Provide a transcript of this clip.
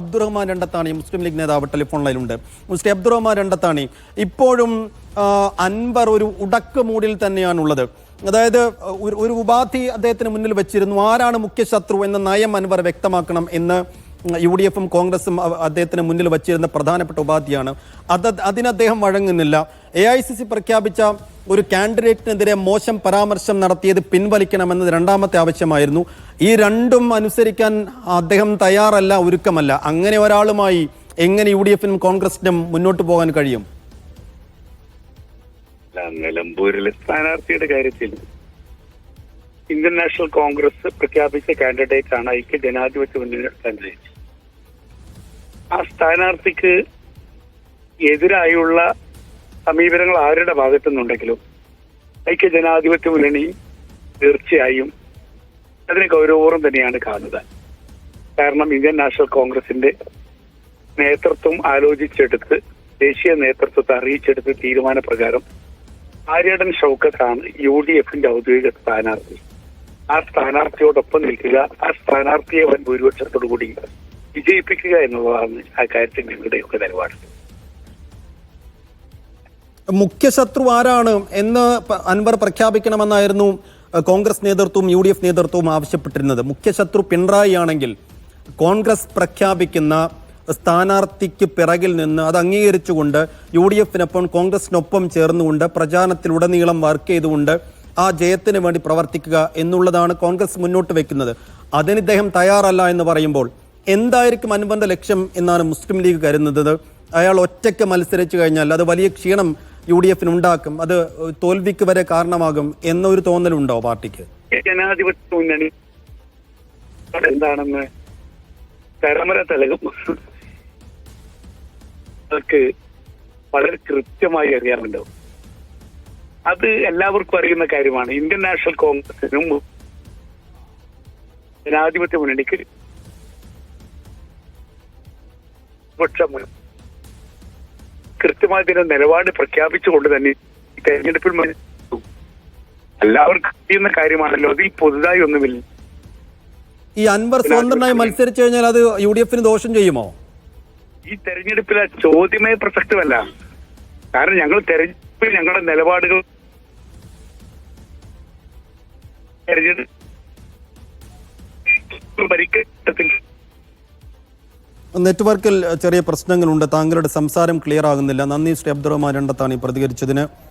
അബ്ദുറഹ്മാൻ രണ്ടത്താണി മുസ്ലിം ലീഗ് നേതാവ് ടെലിഫോൺ ലൈനിലുണ്ട് മുസ്ലിം അബ്ദുറഹ്മാൻ രണ്ടത്താണി ഇപ്പോഴും അൻവർ ഒരു ഉടക്ക് മൂടിൽ തന്നെയാണുള്ളത്. അതായത് ഒരു ഉപാധി അദ്ദേഹത്തിന് മുന്നിൽ വെച്ചിരുന്നു. ആരാണ് മുഖ്യ ശത്രു എന്ന നയം അൻവർ വ്യക്തമാക്കണം എന്ന് യു ഡി എഫും കോൺഗ്രസും അദ്ദേഹത്തിന് മുന്നിൽ വച്ചിരുന്ന പ്രധാനപ്പെട്ട ഉപാധിയാണ്. അത് അതിനദ്ദേഹം വഴങ്ങുന്നില്ല. എ ഐ സി സി പ്രഖ്യാപിച്ച ഒരു കാൻഡിഡേറ്റിനെതിരെ മോശം പരാമർശം നടത്തിയത് പിൻവലിക്കണമെന്നത് രണ്ടാമത്തെ ആവശ്യമായിരുന്നു. ഈ രണ്ടും അനുസരിക്കാൻ അദ്ദേഹം തയ്യാറല്ല ഒരുക്കമല്ല. അങ്ങനെ ഒരാളുമായി എങ്ങനെ യു ഡി എഫിനും കോൺഗ്രസിനും മുന്നോട്ട് പോകാൻ കഴിയും? നിലമ്പൂരിലെ സ്ഥാനാർത്ഥിയുടെ കാര്യത്തിൽ ഇന്ത്യൻ നാഷണൽ കോൺഗ്രസ് പ്രഖ്യാപിച്ച കാൻഡിഡേറ്റ് ആണ് ഐക്യ ജനാധിപത്യ മുന്നണി കാൻഡിഡേറ്റ് ആ സ്ഥാനാർത്ഥിക്ക് എതിരായുള്ള സമീപനങ്ങൾ ആരുടെ ഭാഗത്തു നിന്നുണ്ടെങ്കിലും ഐക്യ ജനാധിപത്യ മുന്നണി തീർച്ചയായും അതിന് ഗൗരവപൂർവം തന്നെയാണ് കാണുന്നത് കാരണം ഇന്ത്യൻ നാഷണൽ കോൺഗ്രസിന്റെ നേതൃത്വം ആലോചിച്ചെടുത്ത് ദേശീയ നേതൃത്വത്തെ അറിയിച്ചെടുത്ത് തീരുമാനപ്രകാരം ആര്യടൻ ഷൗക്കത്താണ് യു ഡി എഫിന്റെ ഔദ്യോഗിക സ്ഥാനാർത്ഥി. ആ സ്ഥാനാർത്ഥിയോടൊപ്പം നിൽക്കുക ആ സ്ഥാനാർത്ഥിയെ വൻ ഭൂരിപക്ഷത്തോടു കൂടി വിജയിപ്പിക്കുക എന്നുള്ളതാണ് ആ കാര്യത്തിൽ ഞങ്ങളുടെയൊക്കെ നിലപാട്. മുഖ്യ ശത്രു ആരാണ് എന്ന് അൻവർ പ്രഖ്യാപിക്കണമെന്നായിരുന്നു കോൺഗ്രസ് നേതൃത്വവും യു ഡി എഫ് നേതൃത്വവും ആവശ്യപ്പെട്ടിരുന്നത്. മുഖ്യശത്രു പിണറായി ആണെങ്കിൽ കോൺഗ്രസ് പ്രഖ്യാപിക്കുന്ന സ്ഥാനാർത്ഥിക്ക് പിറകിൽ നിന്ന് അത് അംഗീകരിച്ചുകൊണ്ട് യു ഡി എഫിനൊപ്പം കോൺഗ്രസിനൊപ്പം ചേർന്നുകൊണ്ട് പ്രചാരണത്തിലുടനീളം വർക്ക് ചെയ്തുകൊണ്ട് ആ ജയത്തിന് വേണ്ടി പ്രവർത്തിക്കുക എന്നുള്ളതാണ് കോൺഗ്രസ് മുന്നോട്ട് വെക്കുന്നത്. അതിന് ഇദ്ദേഹം തയ്യാറല്ല എന്ന് പറയുമ്പോൾ എന്തായിരിക്കും അനുബന്ധ ലക്ഷ്യം എന്നാണ് മുസ്ലിം ലീഗ് കരുതുന്നത്. അയാൾ ഒറ്റയ്ക്ക് മത്സരിച്ചു കഴിഞ്ഞാൽ അത് വലിയ ക്ഷീണം യു ഡി എഫിന് ഉണ്ടാക്കും അത് തോൽവിക്ക് വരെ കാരണമാകും എന്നൊരു തോന്നലുണ്ടോ പാർട്ടിക്ക്? ജനാധിപത്യ മുന്നണി എന്താണെന്ന് കരമര തലകും വളരെ കൃത്യമായി അറിയാമല്ലോ. അത് എല്ലാവർക്കും അറിയുന്ന കാര്യമാണ്. ഇന്ത്യൻ നാഷണൽ കോൺഗ്രസിനും ജനാധിപത്യ മുന്നണിക്ക് പക്ഷം കൃത്യമായി ഇതിന്റെ നിലപാട് പ്രഖ്യാപിച്ചുകൊണ്ട് തന്നെ ഈ തെരഞ്ഞെടുപ്പിൽ. എല്ലാവർക്കും അറിയുന്ന കാര്യമാണല്ലോ. അതിൽ പുതുതായി ഒന്നുമില്ല. ഈ അൻവർ സ്വതന്ത്രനായി മത്സരിച്ചു കഴിഞ്ഞാൽ അത് യു ഡി എഫിന് ദോഷം ചെയ്യുമോ? ഈ തെരഞ്ഞെടുപ്പിലെ ചോദ്യമേ പ്രസക്തമല്ല. കാരണം ഞങ്ങൾ തെരഞ്ഞെടുപ്പിൽ ഞങ്ങളുടെ നിലപാടുകൾ തെരഞ്ഞെടുപ്പ് ഭരിക്കത്തിൽ നെറ്റ്വർക്കിൽ ചെറിയ പ്രശ്നങ്ങളുണ്ട്. താങ്കളുടെ സംസാരം ക്ലിയർ ആകുന്നില്ല. നന്ദി ശ്രീ അബ്ദുറഹ്മാൻ രണ്ടത്താണ് ഈ പ്രതികരിച്ചതിന്.